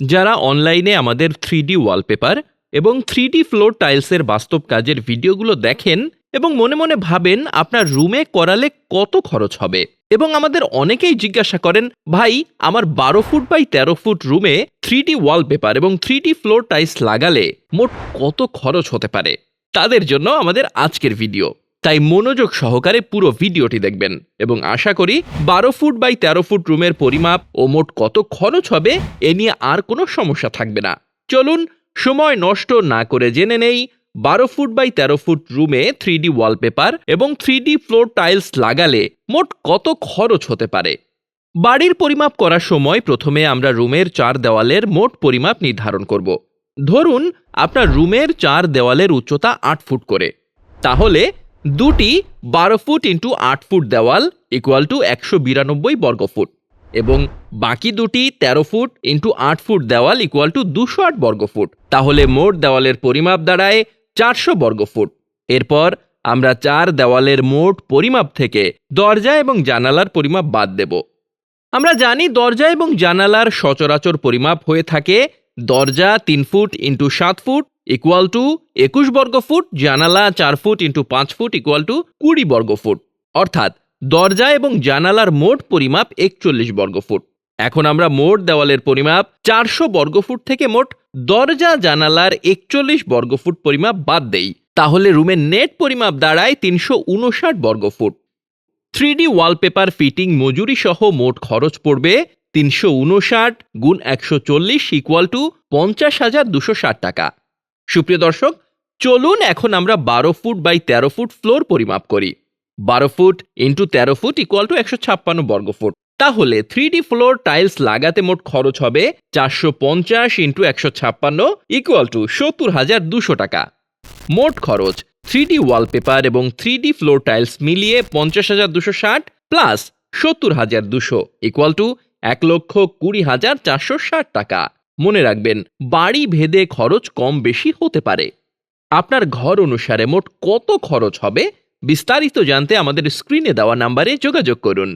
যারা অনলাইনে আমাদের থ্রি ডি ওয়ালপেপার এবং থ্রি ডি ফ্লোর টাইলসের বাস্তব কাজের ভিডিওগুলো দেখেন এবং মনে মনে ভাবেন আপনার রুমে করালে কত খরচ হবে। এবং আমাদের অনেকেই জিজ্ঞাসা করেন, ভাই, আমার বারো ফুট বাই তেরো ফুট রুমে থ্রি ডি ওয়ালপেপার এবং থ্রি ডি ফ্লোর টাইলস লাগালে মোট কত খরচ হতে পারে? তাদের জন্য আমাদের আজকের ভিডিও। তাই মনোযোগ সহকারে পুরো ভিডিওটি দেখবেন এবং আশা করি বারো ফুট বাই তেরো ফুট রুমের পরিমাপ ও মোট কত খরচ হবে এ নিয়ে আর কোনো সমস্যা থাকবে না। চলুন, সময় নষ্ট না করে জেনে নেই, বারো ফুট বাই তেরো ফুট রুমে থ্রি ডি ওয়ালপেপার এবং থ্রি ডি ফ্লোর টাইলস লাগালে মোট কত খরচ হতে পারে? বাড়ির পরিমাপ করার সময় প্রথমে আমরা রুমের চার দেওয়ালের মোট পরিমাপ নির্ধারণ করব। ধরুন, আপনার রুমের চার দেওয়ালের উচ্চতা আট ফুট করে। তাহলে দুটি বারো ফুট ইন্টু আট ফুট দেওয়াল ইকুয়াল টু একশো বিরানব্বই বর্গফুট এবং বাকি দুটি তেরো ফুট ইন্টু আট ফুট দেওয়াল ইকুয়াল টু দুশো আট বর্গফুট তাহলে মোট দেওয়ালের পরিমাপ দাঁড়ায় চারশো বর্গফুট এরপর আমরা চার দেওয়ালের মোট পরিমাপ থেকে দরজা এবং জানালার পরিমাপ বাদ দেব। আমরা জানি দরজা এবং জানালার সচরাচর পরিমাপ হয়ে থাকে দরজা তিন ফুট ইন্টু সাত ফুট ইকুয়াল টু একুশ বর্গ ফুট, জানালা চার ফুট ইন্টু পাঁচ ফুট ইকুয়াল টু কুড়ি বর্গ ফুট। অর্থাৎ দরজা এবং জানালার মোট পরিমাপ একচল্লিশ বর্গ ফুট। এখন আমরা মোট দেওয়ালের পরিমাপ চারশো বর্গফুট থেকে মোট দরজা, জানালার একচল্লিশ বর্গফুট পরিমাপ বাদ দেই। তাহলে রুমের নেট পরিমাপ দাঁড়ায় তিনশো উনষাট বর্গফুট থ্রি ডি ওয়ালপেপার ফিটিং মজুরি সহ মোট খরচ পড়বে তিনশো উনষাট গুণ একশো চল্লিশ ইকুয়াল টু পঞ্চাশ হাজার দুশো ষাট টাকা। সুপ্রিয় দর্শক, চলুন এখন আমরা বারো ফুট বাই তেরো ফুট ফ্লোর পরিমাপ করি। বারো ফুট ইন্টু তেরো ফুট ইকুয়াল টু একশো ছাপ্পান্ন বর্গফুট তাহলে থ্রি ডি ফ্লোর টাইলস লাগাতে মোট খরচ হবে চারশো পঞ্চাশ ইন্টু একশো ছাপ্পান্ন ইকুয়াল টু সত্তর হাজার দুশো টাকা। মোট খরচ থ্রি ডি ওয়ালপেপার এবং থ্রি ডি ফ্লোর টাইলস মিলিয়ে পঞ্চাশ হাজার দুশো ষাট প্লাস সত্তর হাজার দুশো ইকুয়াল টু এক লক্ষ কুড়ি হাজার চারশো ষাট টাকা। মনে রাখবেন, বাড়ি ভেদে খরচ কম বেশি হতে পারে। আপনার ঘর অনুসারে মোট কত খরচ হবে, বিস্তারিত জানতে আমাদের স্ক্রিনে দেওয়া নাম্বারে যোগাযোগ করুন।